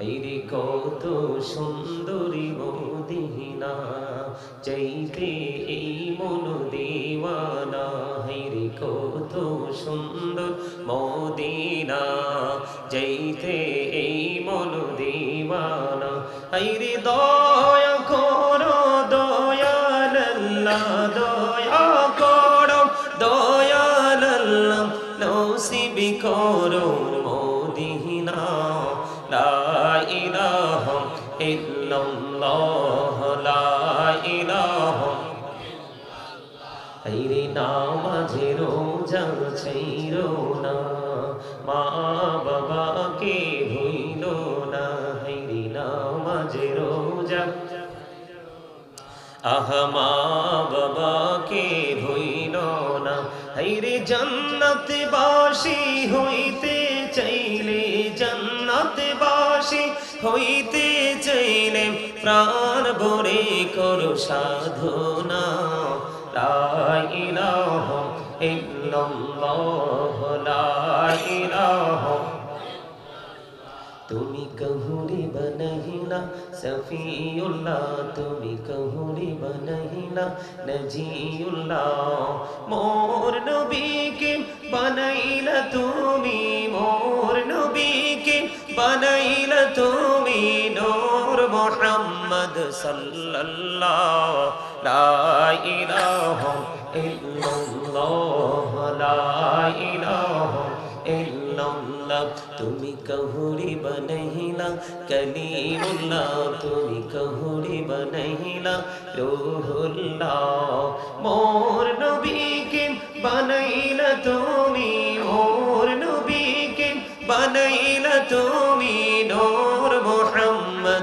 এইরে কত সুন্দরী মদিনা, চাইতে এই মন দেওয়ানা। হেরে কত সুন্দর মদিনা যাইতে এই মন দেওয়ানা। হেরে দয়া করো দয়াল্লাহ দয়া করো দয়াল্লাহ নসিবি করো। হাইরে নামাজে রোজা ছাইরো না। মা বাবাকে হইল না হাইরে নামাজে রোজা। আহমা বাবাকে হইল না হাইরে জান্নাত বাসি হইতে চাইলে জান্নাত বাসি হইতে চাইলে প্রাণ ভরে করো সাধনা। ইলাহা ইল্লাল্লাহ, লা ইলাহা। তুমি কহুরি বনহিলা সফিউল্লাহ। তুমি কহুরি বনহিলা নজিউল্লাহ। মোর নবীকে বানাইলা তুমি, মোর নবীকে বানাইলা তুমি। মুহাম্মদ সাল্লাল্লাহ, লা ইলাহা ইল্লাল্লাহ, লা ইলাহা ইল্লাল্লাহ, তুমি কহুরি বনহিলা কলিমুল্লাহ, তুমি কহুরি বনহিলা রূহুল্লাহ, মোর নবীকে বানাইলা তুমি, মোর নবীকে বানাইলা তুমি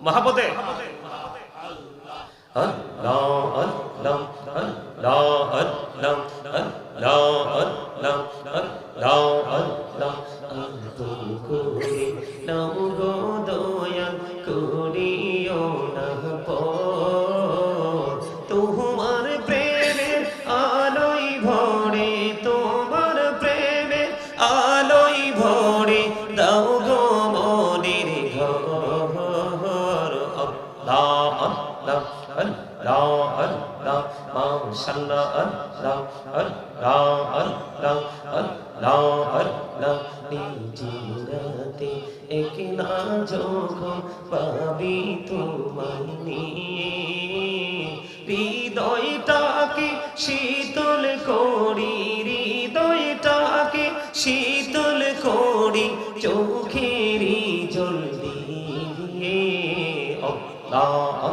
মহাপদে নম গো দয়া করিও না পর আল্লাহ নিজে একলা যখন পাবি তোমায় নিয়ে। হৃদয়টাকে শীতল করি, হৃদয়টাকে শীতল করি, চোখেরি জল দিয়ে। অল্লাহ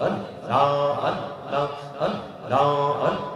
অল্লাহ অল্লাহ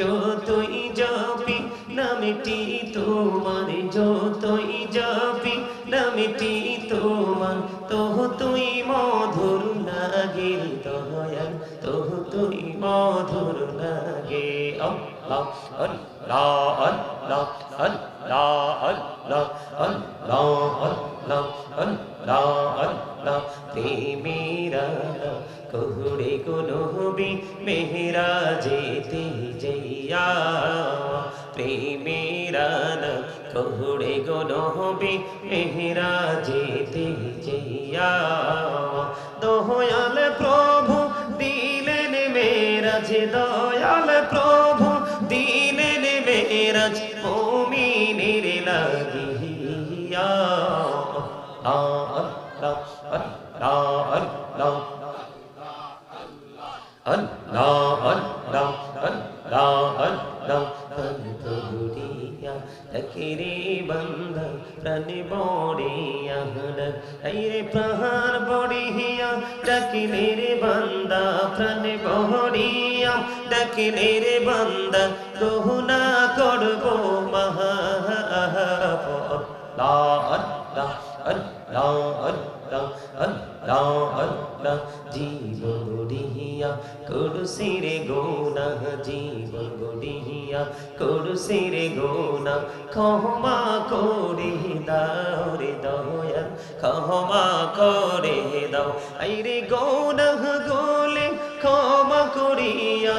যতই যাবি নামটি তোমার, যতই যাবি নামটি তোমার তোহ তুই মধুর লাগে দয়াল তোহ তুই মধুর লাগে আল্লাহ আল্লাহ আল্লাহ আল্লাহ আল্লাহ আল্লাহ আল্লাহ আল্লাহ আল্লাহ প্রেমেরা কহুড়ে গুনহবি মেহরা যেতে জইয়া প্রেমেরা কহুড়ে গুনহবি মেহরা যেতে জইয়া দয়াল প্রভু দিলেন মেরাজ দয়াল প্রভু দিলেন মেরাজ মুমিনের লাগিয়া আল্লাহ আল্লাহ আল্লাহ আল্লাহ আল্লাহ আল্লাহ তবুরিয়া তকিরে বন্ধ প্রাণ বড়িয়া রে প্রাণ বড়িয়া ডাকিলে রে বান্দা প্রাণ বড়িয়া ডাকিলে রে বান্দা রহুনা করব মহা আল্লাহ আল্লাহ আল্লাহ আল্লাহ গোনা জীবন গড়িয়া করুসি রে গোনা ক্ষমা করে দাও রে দয়া ক্ষমা করে দাও। আই রে গোনা গোলে ক্ষমা করিয়া